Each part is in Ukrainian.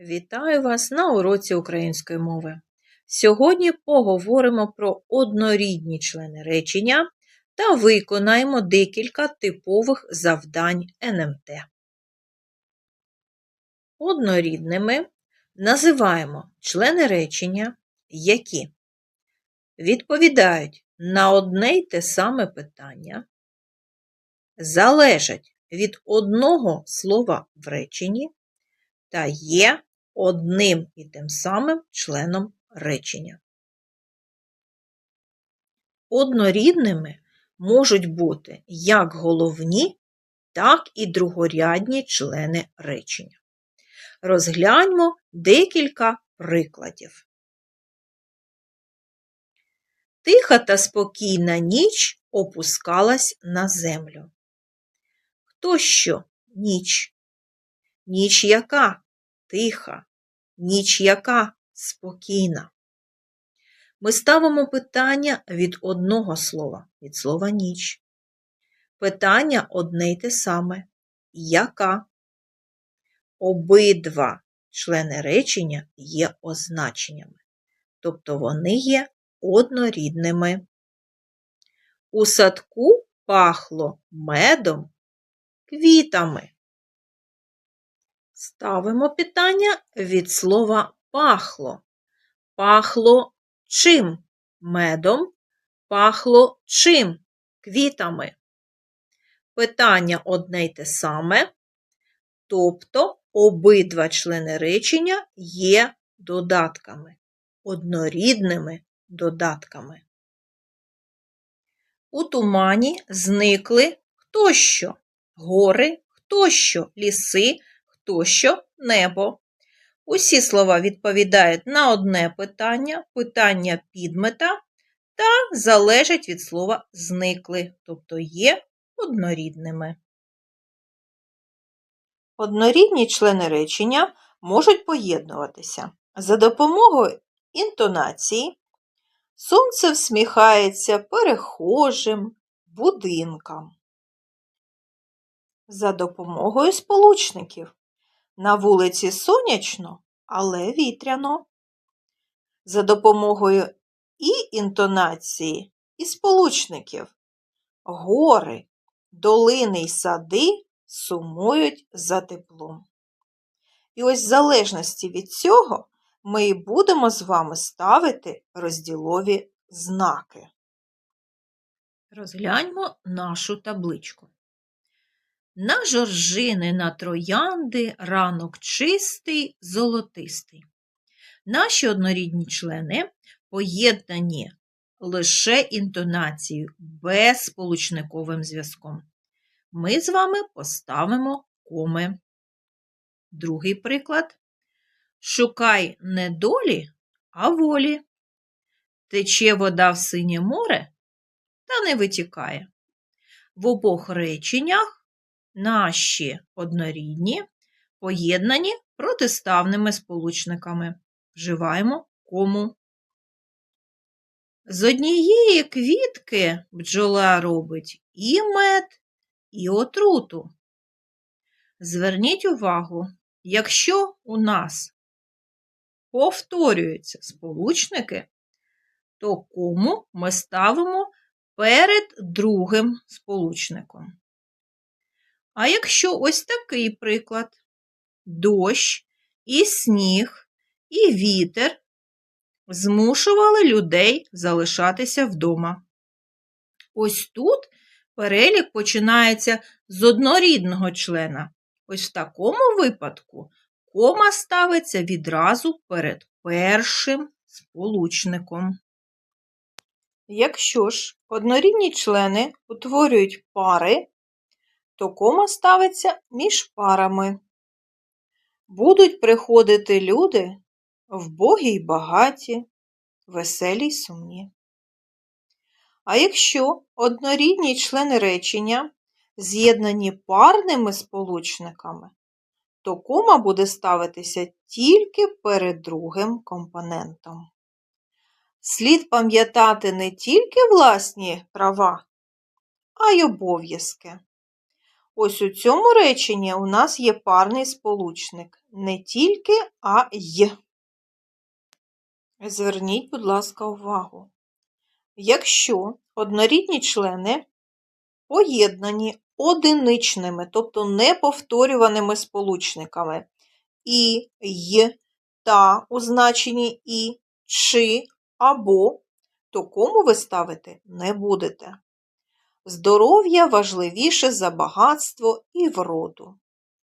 Вітаю вас на уроці української мови. Сьогодні поговоримо про однорідні члени речення та виконаємо декілька типових завдань НМТ. Однорідними називаємо члени речення, які відповідають на одне й те саме питання, залежать від одного слова в реченні та є одним і тим самим членом речення. Однорідними можуть бути як головні, так і другорядні члени речення. Розгляньмо декілька прикладів. Тиха та спокійна ніч опускалась на землю. Хто що ніч? Ніч яка тиха, ніч яка спокійна. Ми ставимо питання від одного слова, від слова ніч. Питання одне й те саме. Яка? Обидва члени речення є означеннями, тобто вони є однорідними. У садку пахло медом, квітами. Ставимо питання від слова пахло. Пахло чим? Медом, пахло чим? Квітами. Питання одне й те саме, тобто обидва члени речення є додатками, однорідними додатками. У тумані зникли хто що? Гори, хто що, ліси, тощо небо. Усі слова відповідають на одне питання, питання підмета та залежать від слова зникли, тобто є однорідними. Однорідні члени речення можуть поєднуватися за допомогою інтонації. Сонце всміхається перехожим будинкам. За допомогою сполучників. На вулиці сонячно, але вітряно. За допомогою і інтонації, і сполучників. Гори, долини й сади сумують за теплом. І ось в залежності від цього ми і будемо з вами ставити розділові знаки. Розгляньмо нашу табличку. На жоржини, на троянди ранок чистий, золотистий. Наші однорідні члени поєднані лише інтонацією без сполучниковим зв'язком. Ми з вами поставимо коми. Другий приклад. Шукай не долі, а волі. Тече вода в синє море та не витікає. В обох реченнях наші однорідні поєднані протиставними сполучниками. Вживаємо кому. З однієї квітки бджола робить і мед, і отруту. Зверніть увагу, якщо у нас повторюються сполучники, то кому ми ставимо перед другим сполучником. А якщо ось такий приклад: дощ, і сніг, і вітер змушували людей залишатися вдома. Ось тут перелік починається з однорідного члена. Ось в такому випадку кома ставиться відразу перед першим сполучником. Якщо ж однорідні члени утворюють пари, то кома ставиться між парами. Будуть приходити люди вбогі й багаті, веселі й сумні. А якщо однорідні члени речення з'єднані парними сполучниками, то кома буде ставитися тільки перед другим компонентом. Слід пам'ятати не тільки власні права, а й обов'язки. Ось у цьому реченні у нас є парний сполучник. Не тільки, а й. Зверніть, будь ласка, увагу. Якщо однорідні члени поєднані одиничними, тобто неповторюваними сполучниками, і й та у значенні і, чи або, то кому ви ставити не будете. Здоров'я важливіше за багатство і вроду.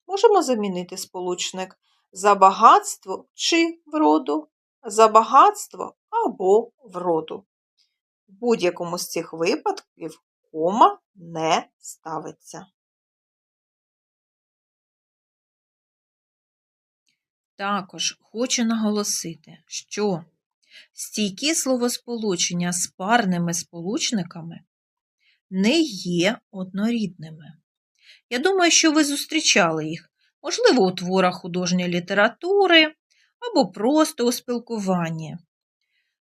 Можемо замінити сполучник за багатство чи вроду, за багатство або вроду. В будь-якому з цих випадків кома не ставиться. Також хочу наголосити, що стійкі словосполучення з парними сполучниками не є однорідними. Я думаю, що ви зустрічали їх, можливо, у творах художньої літератури або просто у спілкуванні.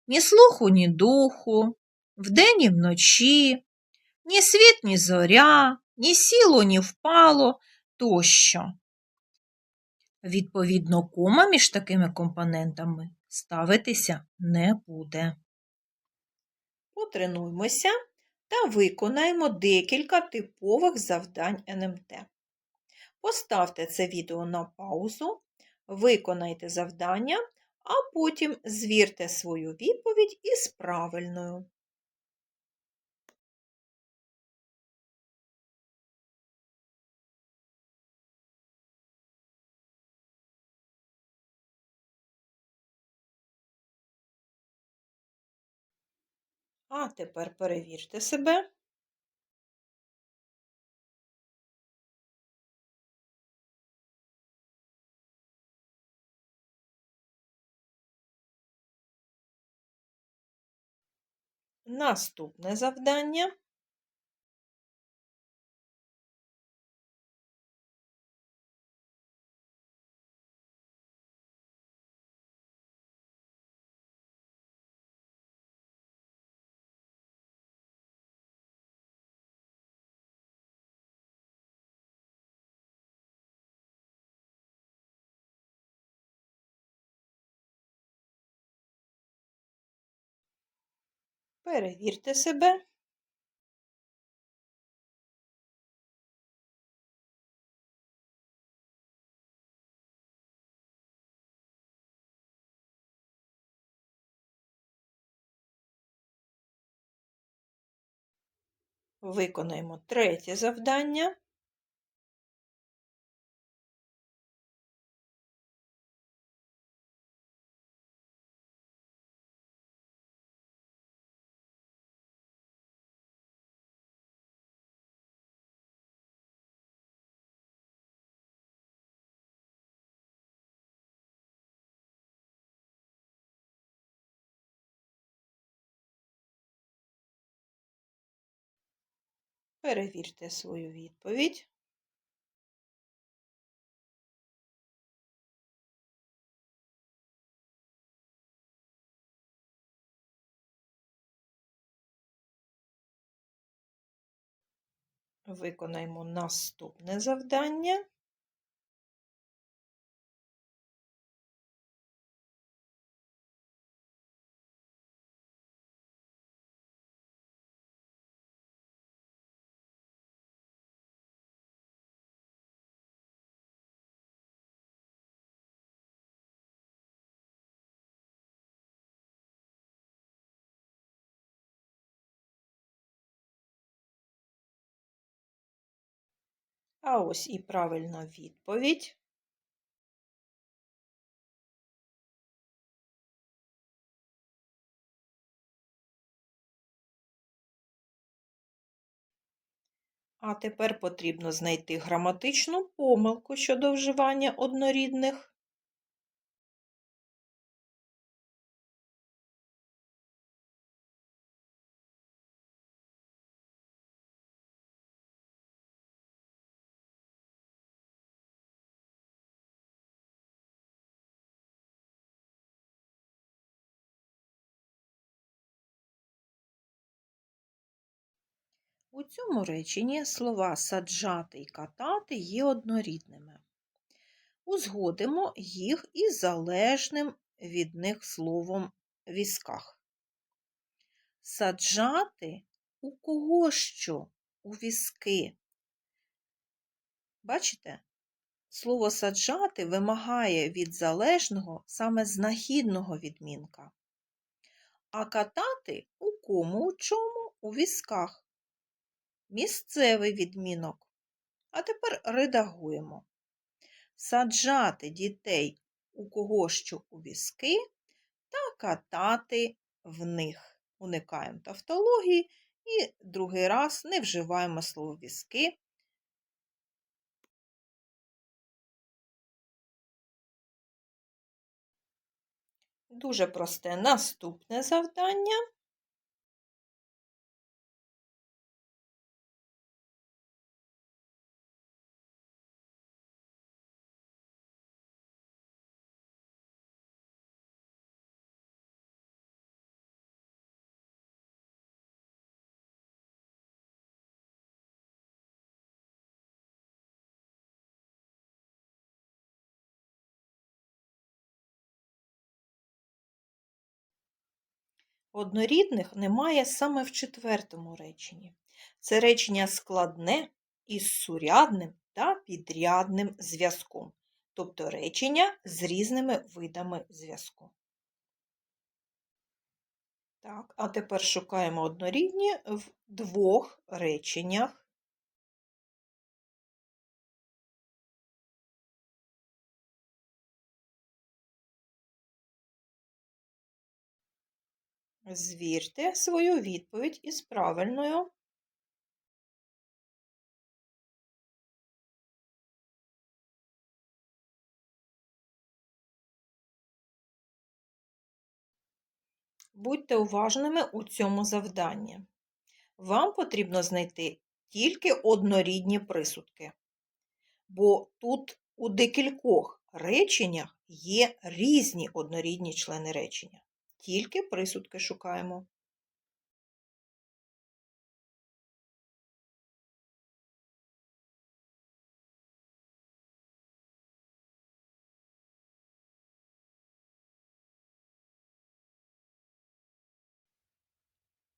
Ні слуху, ні духу, вдень і вночі, ні світ, ні зоря, ні сіло, ні впало тощо. Відповідно, кома між такими компонентами ставитися не буде. Потренуймося та виконаємо декілька типових завдань НМТ. Поставте це відео на паузу, виконайте завдання, а потім звірте свою відповідь із правильною. А тепер перевірте себе. Наступне завдання. Перевірте себе. Виконаємо третє завдання. Перевірте свою відповідь. Виконаємо наступне завдання. А ось і правильна відповідь. А тепер потрібно знайти граматичну помилку щодо вживання однорідних. У цьому реченні слова саджати і катати є однорідними. Узгодимо їх із залежним від них словом візках. Саджати у кого що у візки. Бачите? Слово саджати вимагає від залежного саме знахідного відмінка, а катати у кому у чому у візках. Місцевий відмінок. А тепер редагуємо. Саджати дітей у кого що у візки та катати в них. Уникаємо тавтології і другий раз не вживаємо слово візки. Дуже просте наступне завдання. Однорідних немає саме в четвертому реченні. Це речення складне із сурядним та підрядним зв'язком, тобто речення з різними видами зв'язку. Так, а тепер шукаємо однорідні в двох реченнях. Звірте свою відповідь із правильною. Будьте уважними у цьому завданні. Вам потрібно знайти тільки однорідні присудки, бо тут у декількох реченнях є різні однорідні члени речення. Тільки присудки шукаємо.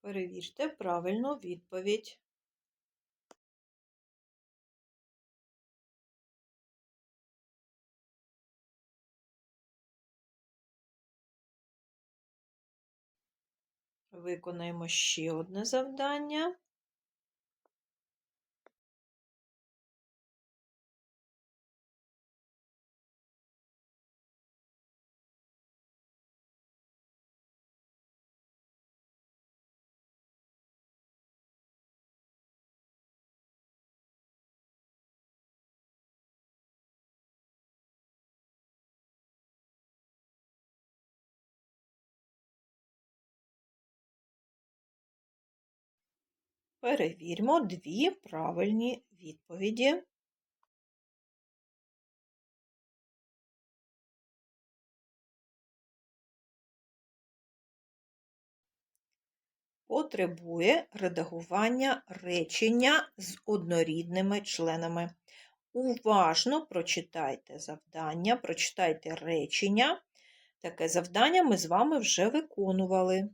Перевірте правильну відповідь. Виконаємо ще одне завдання. Перевірмо дві правильні відповіді. Потребує редагування речення з однорідними членами. Уважно прочитайте завдання, прочитайте речення. Таке завдання ми з вами вже виконували.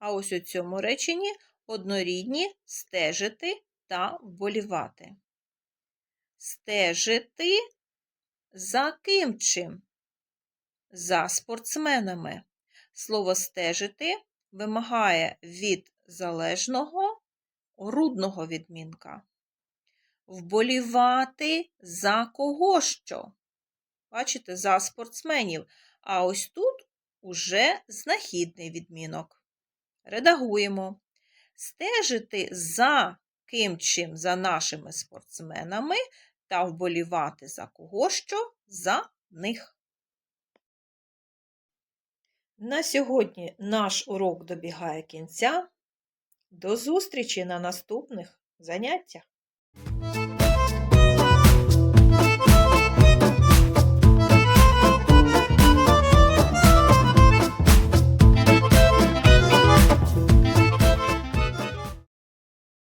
А ось у цьому реченні однорідні стежити та вболівати. Стежити за ким чим? За спортсменами. Слово стежити вимагає від залежного рудного відмінка. Вболівати за кого що? Бачите, за спортсменів. А ось тут уже знахідний відмінок. Редагуємо. Стежити за ким чим за нашими спортсменами та вболівати за кого що за них. На сьогодні наш урок добігає кінця. До зустрічі на наступних заняттях!